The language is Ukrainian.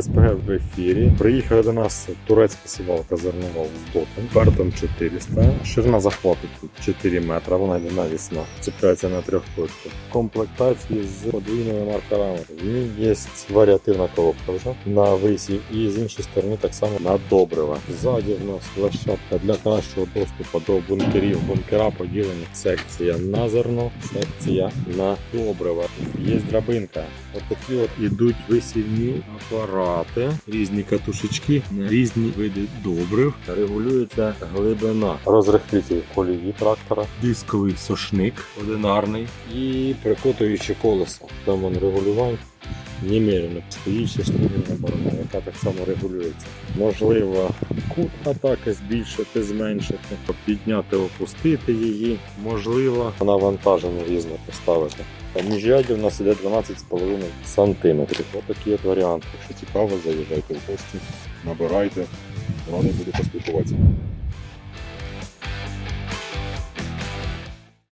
СПГ в ефірі. Приїхала до нас турецька сівалка зернова з дотом, пертом 400. Ширина захвату тут 4 метри, вона йде навісна, чіпляється на трьох точках. Комплектації з подвійними маркерами. В ній є варіативна коробка вже на висів і з іншої сторони так само на добрива. Ззаді в нас площадка для кращого доступу до бункерів. Бункера поділені секція на зерно, секція на добрива. Є драбинка. От от ідуть висівні апарати, різні катушечки різні види добрив. Регулюється глибина розрихлитель колії трактора, дисковий сошник одинарний і прикотуюче колесо. Там он регулювань. Немерено стоїть штурмна борона, яка так само регулюється. Можливо, кут атаки збільшити, зменшити, підняти, опустити її. Можливо, навантаження різне поставити. А Міжряді у нас іде 12,5 см. Такі от варіанти. Якщо цікаво, заїжджайте в гості, набирайте, вони буде поспілкуватися.